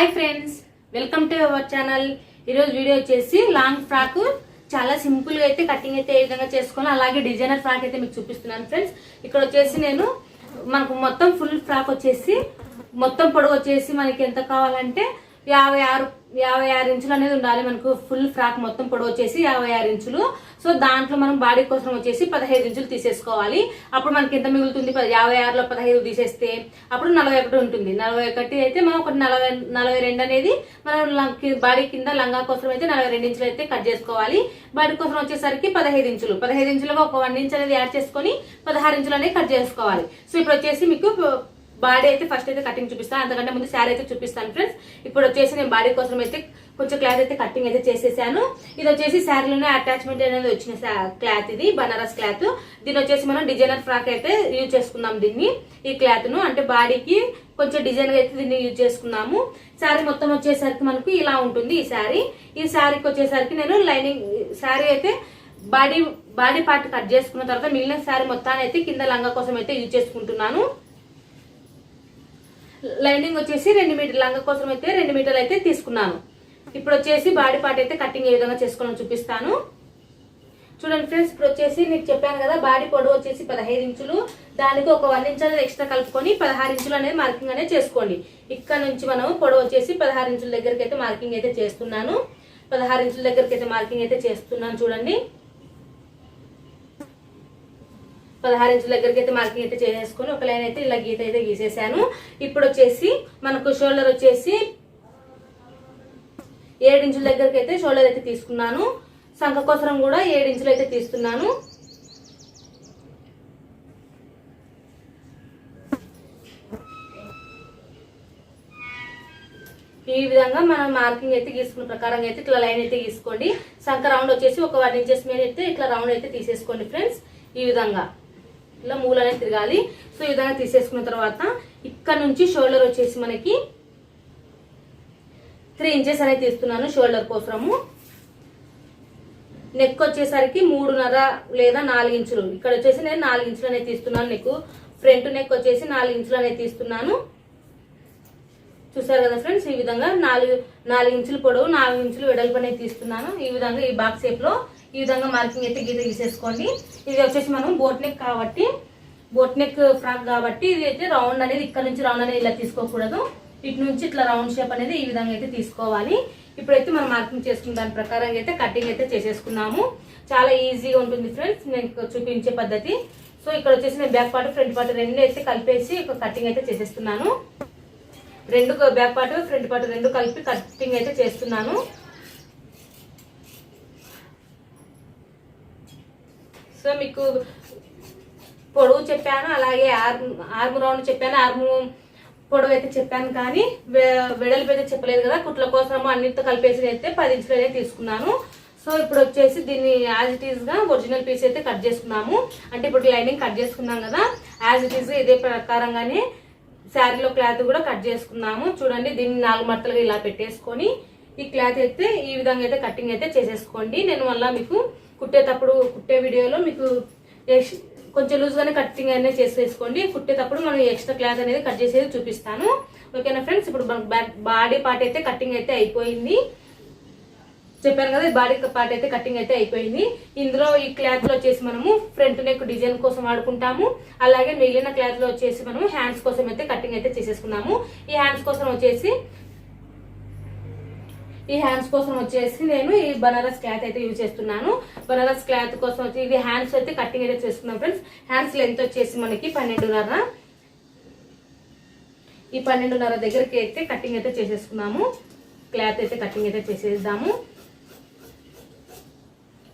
Hi friends welcome to our channel. ఈరోజు video వచ్చేసి long frock. చాలా సింపుల్గా అయితే కటింగ్ అయితే ఏ విధంగా చేసుకోవాలి అలాగే డిజైనర్ ఫ్రాక్ అయితే మీకు చూపిస్తున్నాను ఫ్రెండ్స్. ఇక్కడ వచ్చేసి నేను మనకు మొత్తం ఫుల్ ఫ్రాక్ వచ్చేసి మొత్తం పొడవు వచ్చేసి మనకి ఎంత కావాలంటే యాభై ఆరు యాభై ఆరు ఇంచులు అనేది ఉండాలి. మనకు ఫుల్ ఫ్రాక్ మొత్తం పొడవు వచ్చేసి యాభై ఆరు ఇంచులు. సో దాంట్లో మనం బాడీ కోసం వచ్చేసి పదహైదు ఇంచులు తీసేసుకోవాలి. అప్పుడు మనకి ఎంత మిగులుతుంది? యాభై ఆరులో పదహైదు తీసేస్తే అప్పుడు నలభై ఒకటి ఉంటుంది. నలభై ఒకటి అయితే మనం ఒకటి నలభై నలభై రెండు అనేది మనం బాడీ కింద లంగా కోసం అయితే నలభై రెండు ఇంచులు అయితే కట్ చేసుకోవాలి. బాడీ కోసం వచ్చేసరికి పదహైదు ఇంచులు. పదహైదు ఇంచులుగా ఒక వన్ ఇంచ్ అనేది యాడ్ చేసుకొని పదహారు ఇంచులు అనేది కట్ చేసుకోవాలి. సో ఇప్పుడు వచ్చేసి మీకు బాడీ అయితే ఫస్ట్ అయితే కటింగ్ చూపిస్తాను అంతకంటే ముందు శారీ అయితే చూపిస్తాను ఫ్రెండ్స్ ఇప్పుడు వచ్చేసి నేను బాడీ కోసం అయితే కొంచెం క్లాత్ అయితే కటింగ్ అయితే చేసేసాను. ఇది వచ్చేసి శారీలోనే అటాచ్మెంట్ అనేది వచ్చిన క్లాత్ ఇది బనారస్ క్లాత్ దీని వచ్చేసి మనం డిజైనర్ ఫ్రాక్ అయితే యూజ్ చేసుకుందాం దీన్ని ఈ క్లాత్ను. అంటే బాడీకి కొంచెం డిజైన్ అయితే దీన్ని యూజ్ చేసుకున్నాము. శారీ మొత్తం వచ్చేసరికి మనకు ఇలా ఉంటుంది ఈ శారీ ఈ శారీకి వచ్చేసరికి నేను లైనింగ్ శారీ అయితే బాడీ బాడీ పార్ట్ కట్ చేసుకున్న తర్వాత మిగిలిన శారీ మొత్తాన్ని అయితే కింద లంగా కోసం అయితే యూజ్ చేసుకుంటున్నాను. లైనింగ్ వచ్చేసి రెండు మీటర్ లంగ కోసం అయితే రెండు మీటర్లు అయితే తీసుకున్నాను. ఇప్పుడు వచ్చేసి బాడీ పార్ట్ అయితే కటింగ్ ఏ విధంగా చేసుకోవాలని చూపిస్తాను. చూడండి ఫ్రెండ్స్ ఇప్పుడు వచ్చేసి మీకు చెప్పాను కదా బాడీ పొడవు వచ్చేసి పదహైదు ఇంచులు. దానికి ఒక వన్ ఇంచ్ అనేది ఎక్స్ట్రా కలుపుకొని పదహారు ఇంచులు అనేది మార్కింగ్ అనేది చేసుకోండి. ఇక్కడ నుంచి మనం పొడవు వచ్చేసి పదహారు ఇంచుల దగ్గరికి అయితే మార్కింగ్ అయితే చేస్తున్నాను. పదహారు ఇంచుల దగ్గరికి అయితే మార్కింగ్ అయితే చేస్తున్నాను చూడండి. పదహారు ఇంచుల దగ్గరికి అయితే మార్కింగ్ అయితే చేసేసుకొని ఒక లైన్ అయితే ఇలా గీత అయితే గీసేసాను. ఇప్పుడు వచ్చేసి మనకు షోల్డర్ వచ్చేసి ఏడు ఇంచుల దగ్గరికి అయితే షోల్డర్ అయితే తీసుకున్నాను. సంఖకోసరం కూడా ఏడు ఇంచులు అయితే తీస్తున్నాను. ఈ విధంగా మనం మార్కింగ్ అయితే గీసుకున్న ప్రకారంగా అయితే ఇట్లా లైన్ అయితే గీసుకోండి. సంఖ రౌండ్ వచ్చేసి ఒక వన్ ఇంచెస్ మీద అయితే ఇట్లా రౌండ్ అయితే తీసేసుకోండి ఫ్రెండ్స్. ఈ విధంగా. ఇలా మూల అనేది తిరగాలి. సో ఈ విధంగా తీసేసుకున్న తర్వాత ఇక్కడ నుంచి షోల్డర్ వచ్చేసి మనకి త్రీ ఇంచెస్ అనేది తీస్తున్నాను షోల్డర్ కోసము నెక్ వచ్చేసరికి మూడున్నర లేదా నాలుగు ఇంచులు. ఇక్కడ వచ్చేసి నేను నాలుగు ఇంచులు అనేది తీస్తున్నాను. నెక్ ఫ్రంట్ నెక్ వచ్చేసి నాలుగు ఇంచులు అనేది తీస్తున్నాను. చూసారు కదా ఫ్రెండ్స్? ఈ విధంగా నాలుగు నాలుగు ఇంచులు పొడవు నాలుగు ఇంచులు వెడల్పు అనేది తీస్తున్నాను. ఈ విధంగా ఈ బాక్స్ షేప్లో ఈ విధంగా మార్కింగ్ అయితే గీత గీసేసుకోండి. ఇది వచ్చేసి మనం బోట్ నెక్ కాబట్టి బోట్ నెక్ ఫ్రాక్ కాబట్టి ఇది అయితే రౌండ్ అనేది ఇక్కడ నుంచి రౌండ్ అనేది ఇలా తీసుకోకూడదు. ఇటు నుంచి ఇట్లా రౌండ్ షేప్ అనేది ఈ విధంగా అయితే తీసుకోవాలి. ఇప్పుడైతే మనం మార్కింగ్ చేసుకున్న దాని ప్రకారం అయితే కటింగ్ అయితే చేసేసుకున్నాము. చాలా ఈజీగా ఉంటుంది ఫ్రెండ్స్ నేను చూపించే పద్ధతి. సో ఇక్కడ వచ్చేసి నేను బ్యాక్ పార్ట్ ఫ్రంట్ పార్ట్ రెండు అయితే కలిపేసి ఒక కటింగ్ అయితే చేసేస్తున్నాను. రెండు బ్యాక్ పార్ట్ ఫ్రంట్ పార్ట్ రెండు కలిపి కటింగ్ అయితే చేస్తున్నాను. సో మీకు పొడవు చెప్పాను అలాగే ఆర్మ్ ఆర్మ్ రౌండ్ చెప్పాను ఆర్మ్ పొడవు అయితే చెప్పాను కానీ వె- వెడల్పు అయితే చెప్పలేదు కదా కుట్ల కోసమో అన్నిటితో కలిపేసి అయితే పది ఇంచులు అయితే తీసుకున్నాను. సో ఇప్పుడు వచ్చేసి దీన్ని యాజ్ ఇట్ ఈస్గా ఒరిజినల్ పీస్ అయితే కట్ చేసుకున్నాము. అంటే ఇప్పుడు లైనింగ్ కట్ చేసుకున్నాం కదా యాజ్ ఇట్ ఈస్గా ఇదే ప్రకారంగానే శారీలో క్లాత్ కూడా కట్ చేసుకున్నాము. చూడండి దీన్ని నాలుగు మట్టలుగా ఇలా పెట్టేసుకొని ఈ క్లాత్ అయితే ఈ విధంగా అయితే కటింగ్ అయితే చేసేసుకోండి. నేను మళ్ళీ మీకు కుట్టేటప్పుడు కుట్టే వీడియోలో మీకు కొంచెం లూజ్గానే కటింగ్ అనేది చేసేసుకోండి. కుట్టేటప్పుడు మనం ఎక్స్ట్రా క్లాత్ అనేది కట్ చేసేది చూపిస్తాను. ఓకేనా ఫ్రెండ్స్? ఇప్పుడు బాడీ పార్ట్ అయితే కటింగ్ అయితే అయిపోయింది. చెప్పాను కదా బాడీ పార్ట్ అయితే కటింగ్ అయితే అయిపోయింది. ఇందులో ఈ క్లాత్లో వచ్చేసి మనము ఫ్రంట్ నెక్ డిజైన్ కోసం వాడుకుంటాము. అలాగే మిగిలిన క్లాత్లో వచ్చేసి మనము హ్యాండ్స్ కోసం అయితే కటింగ్ అయితే చేసేసుకున్నాము. ఈ హ్యాండ్స్ కోసం వచ్చేసి ఈ హ్యాండ్స్ కోసం వచ్చేసి నేను ఈ బనారస్ క్లాత్ అయితే యూజ్ చేస్తున్నాను. బనారస్ క్లాత్ కోసం వచ్చి ఇది హ్యాండ్స్ అయితే కటింగ్ అయితే చేసుకున్నాం ఫ్రెండ్స్. హ్యాండ్స్ లెంత్ వచ్చేసి మనకి పన్నెండున్నర. ఈ పన్నెండున్నర దగ్గరికి అయితే కటింగ్ అయితే చేసేసుకున్నాము. క్లాత్ అయితే కటింగ్ అయితే చేసేద్దాము.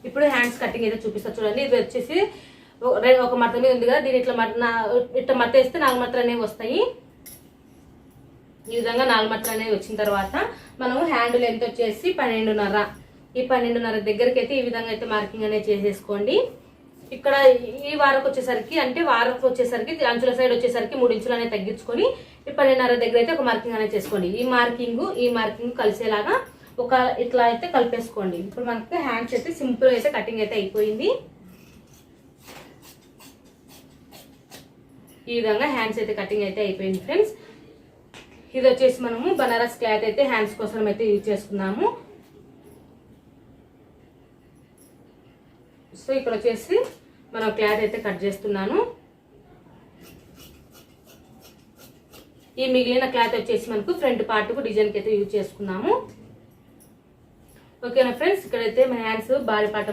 ఇప్పుడు హ్యాండ్స్ కటింగ్ అయితే చూపిస్తా చూడండి. ఇది వచ్చేసి ఒక- ఒక మడత మీద ఉంది కదా దీని ఇట్లా మడత నా- ఇట్లా మడత వేస్తే నాలుగు మడతలు అనేవి వస్తాయి. ఈ విధంగా నాలుగు అనేవి వచ్చిన తర్వాత మనం హ్యాండ్ లెంత్ వచ్చేసి పన్నెండున్నర. ఈ పన్నెండున్నర దగ్గరికి అయితే ఈ విధంగా అయితే మార్కింగ్ అనేది చేసేసుకోండి. ఇక్కడ ఈ వారకు వచ్చేసరికి అంటే వారకు వచ్చేసరికి అంచుల సైడ్ వచ్చేసరికి మూడు ఇంచులు అనేది తగ్గించుకొని ఈ పన్నెండున్నర దగ్గర అయితే ఒక మార్కింగ్ అనేది చేసుకోండి. ఈ మార్కింగ్ ఈ మార్కింగ్ కలిసేలాగా ఒక ఇట్లా అయితే కలిపేసుకోండి. ఇప్పుడు మనకి హ్యాండ్స్ అయితే సింపుల్ అయితే కటింగ్ అయితే అయిపోయింది. ఈ విధంగా హ్యాండ్స్ అయితే కటింగ్ అయితే అయిపోయింది ఫ్రెండ్స్ ఇది వచ్చేసి మనము బనారస్ క్లాత్ అయితే హ్యాండ్స్ కోసం అయితే యూజ్ చేసుకున్నాము సో ఇక్కడ వచ్చేసి మనం క్లాత్ అయితే కట్ చేస్తున్నాను. ఈ మిగిలిన క్లాత్ వచ్చేసి మనకు ఫ్రంట్ పార్ట్కు డిజైన్కి అయితే యూజ్ చేసుకున్నాము. ఓకేనా ఫ్రెండ్స్? ఇక్కడైతే మన hands body part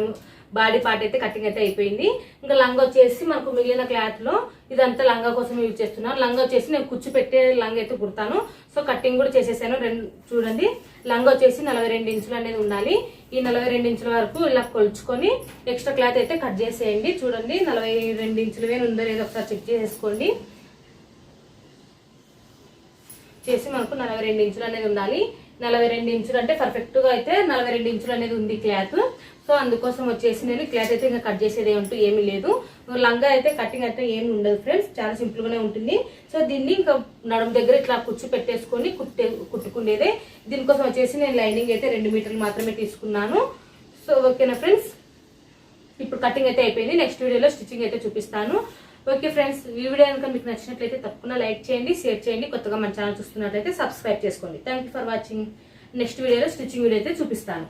body part అయితే కటింగ్ అయితే అయిపోయింది. ఇంకా లంగా వచ్చేసి మనకు మిగిలిన క్లాత్లో ఇదంతా లంగా కోసం యూజ్ చేస్తున్నాను లంగా వచ్చేసి నేను కుచ్చు పెట్టే లంగా అయితే కుడతాను. సో కటింగ్ కూడా చేసేసాను. రెండు చూడండి. లంగా వచ్చేసి నలభై రెండు ఇంచులు అనేది ఉండాలి. ఈ నలభై రెండు ఇంచుల వరకు ఇలా కొలుచుకొని ఎక్స్ట్రా క్లాత్ అయితే కట్ చేసేయండి. చూడండి. నలభై రెండు ఇంచులు వేలు ఉందో లేదో ఒకసారి చెక్ చేసుకోండి. చేసి మనకు నలభై రెండు ఇంచులు అనేది ఉండాలి. నలభై రెండు ఇంచులు అంటే పర్ఫెక్ట్గా అయితే నలభై రెండు ఇంచులు అనేది ఉంది క్లాత్. సో అందుకోసం వచ్చేసి నేను క్లాత్ అయితే ఇంకా కట్ చేసేది అంటూ ఏమీ లేదు. లంగా అయితే కటింగ్ అయితే ఏమి ఉండదు ఫ్రెండ్స్ చాలా సింపుల్ గానే ఉంటుంది. సో దీన్ని ఇంకా నడుము దగ్గర ఇట్లా కుచ్చి పెట్టేసుకొని కుట్టే కుట్టుకునేదే దీనికోసం వచ్చేసి నేను లైనింగ్ అయితే రెండు మీటర్లు మాత్రమే తీసుకున్నాను. సో ఓకేనా ఫ్రెండ్స్? ఇప్పుడు కటింగ్ అయితే అయిపోయింది. నెక్స్ట్ వీడియోలో స్టిచ్చింగ్ అయితే చూపిస్తాను. ఓకే ఫ్రెండ్స్ ఈ వీడియో కనుక మీకు నచ్చినట్లయితే తప్పకుండా లైక్ చేయండి షేర్ చేయండి కొత్తగా మన ఛానల్ చూస్తున్నట్లయితే సబ్స్క్రైబ్ చేసుకోండి. Thank you for watching next వీడియోలో స్టిచ్చింగ్ వీడియో అయితే చూపిస్తాను.